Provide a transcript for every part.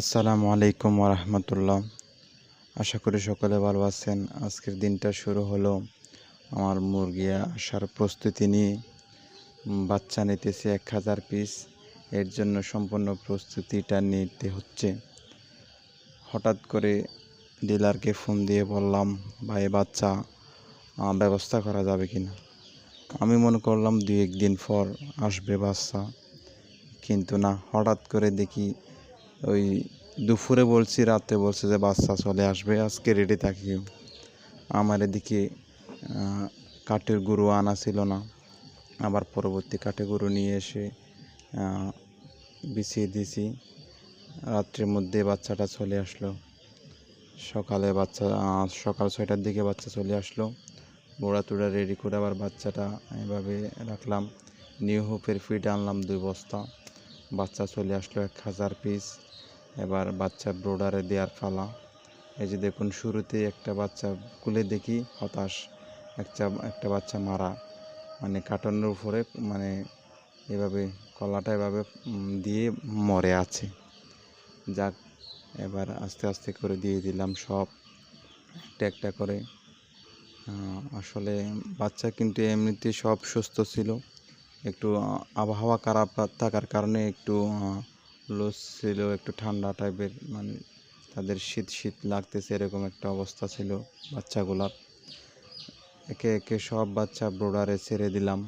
আসসালামু আলাইকুম রহমতুল্লাহ আশা করি সকলে ভালো আছেন। আজকের দিনটা শুরু হলো আমার মুরগি আসার প্রস্তুতি নিয়ে। বাচ্চা নিতেছে এক হাজার পিস। এর জন্য সম্পূর্ণ প্রস্তুতিটা নিতে হচ্ছে। হঠাৎ করে ডিলারকে ফোন দিয়ে বললাম, ভাই, বাচ্চা ব্যবস্থা করা যাবে কি না আমি মনে করলাম দুই একদিন পর আসবে বাচ্চা। কিন্তু না, হঠাৎ করে দেখি ওই দুপুরে বলছি, রাতে বলছে যে বাচ্চা চলে আসবে, আজকে রেডি থাকিও আমার এদিকে কাঠের গরু আনা ছিল না। আবার পরবর্তী কাঠের গরু নিয়ে এসে বিছিয়ে দিয়েছি। রাত্রের মধ্যে বাচ্চাটা চলে আসলো। সকালে বাচ্চা সকাল ছয়টার দিকে বাচ্চা চলে আসলো। বোড়া টুড়া রেডি করে আবার বাচ্চাটা এভাবে রাখলাম। নিউ হোপের ফিড আনলাম দুই বস্তা। বাচ্চা চলে আসলো এক হাজার পিস এবার বাচ্চা ব্রোডারে দেওয়ার পালা। এই যে দেখুন শুরুতে একটা বাচ্চা কুলে দেখি হতাশ, একটা একটা বাচ্চা মারা। মানে কার্টনের উপরে মানে এভাবে, কলাটা এভাবে দিয়ে মরে আছে। যাক, এবার আস্তে আস্তে করে দিয়ে দিলাম সব, একটা একটা করে। আসলে বাচ্চা কিন্তু এমনিতে সব সুস্থ ছিল। একটু আবহাওয়া খারাপ থাকার কারণে একটু লুজ ছিল, একটু ঠান্ডা টাইপের মানে তাদের শীত শীত লাগতেছে এরকম একটা অবস্থা ছিল বাচ্চাগুলার। একে একে সব বাচ্চা ব্রোডারে ছেড়ে দিলাম।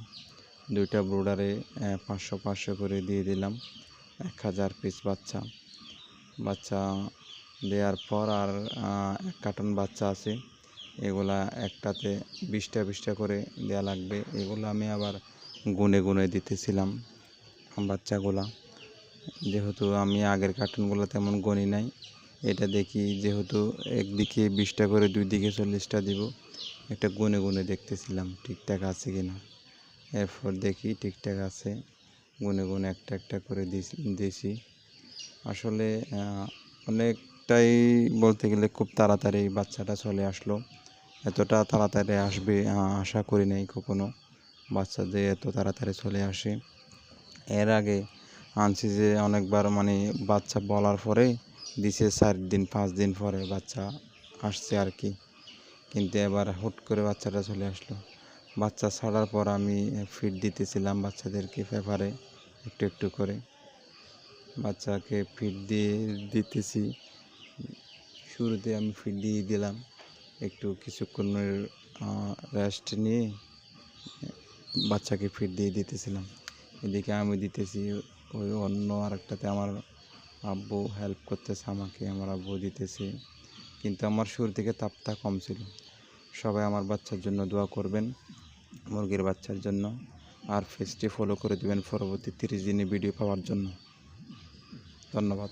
দুইটা ব্রোডারে পাঁচশো পাঁচশো করে দিয়ে দিলাম, এক হাজার পিস বাচ্চা। বাচ্চা দেওয়ার পর আর এক কার্টন বাচ্চা আছে, এগুলা একটাতে বিশটা বিশটা করে দেওয়া লাগবে। এগুলো আমি আবার গুনে গুনে দিতেছিলাম, বাচ্চাগুলা। যেহেতু আমি আগের কার্টুনগুলো তেমন গণি নাই, এটা দেখি যেহেতু একদিকে বিশটা করে দুই দিকে চল্লিশটা দিব, একটা গুনে গুনে দেখতেছিলাম ঠিকঠাক আছে কি না এরপর দেখি ঠিকঠাক আছে, গুনে গুনে একটা একটা করে দিয়েছি আসলে অনেকটাই বলতে গেলে খুব তাড়াতাড়ি বাচ্চাটা চলে আসলো। এতটা তাড়াতাড়ি আসবে আশা করি নাই কখনো, বাচ্চাদের এত তাড়াতাড়ি চলে আসে। এর আগে আনছি যে অনেকবার মানে বাচ্চা বলার পরে দিছে চার দিন, পাঁচ দিন পরে বাচ্চা আসছে আর কি। কিন্তু এবার হুট করে বাচ্চাটা চলে আসলো। বাচ্চা ছাড়ার পর আমি ফিড দিতেছিলাম বাচ্চাদেরকে পেপারে একটু একটু করে। বাচ্চাকে ফিড দিয়ে দিতেছি। শুরুতে আমি ফিড দিয়ে দিলাম। একটু কিছুক্ষণের রেস্ট নিয়ে বাচ্চাকে ফিড দিয়ে দিতেছিলাম। এদিকে আমি দিতেছি ওই অন্য আরেকটাতে আমার আব্বু হেল্প করতেছে, আমাকে, আমার আব্বু দিতেছে। কিন্তু আমার শুরু থেকে তাপটা কম ছিল। সবাই আমার বাচ্চার জন্য দোয়া করবেন, মুরগির বাচ্চার জন্য। আর ফেসটি ফলো করে দেবেন পরবর্তী তিরিশ দিনে ভিডিও পাওয়ার জন্য। ধন্যবাদ।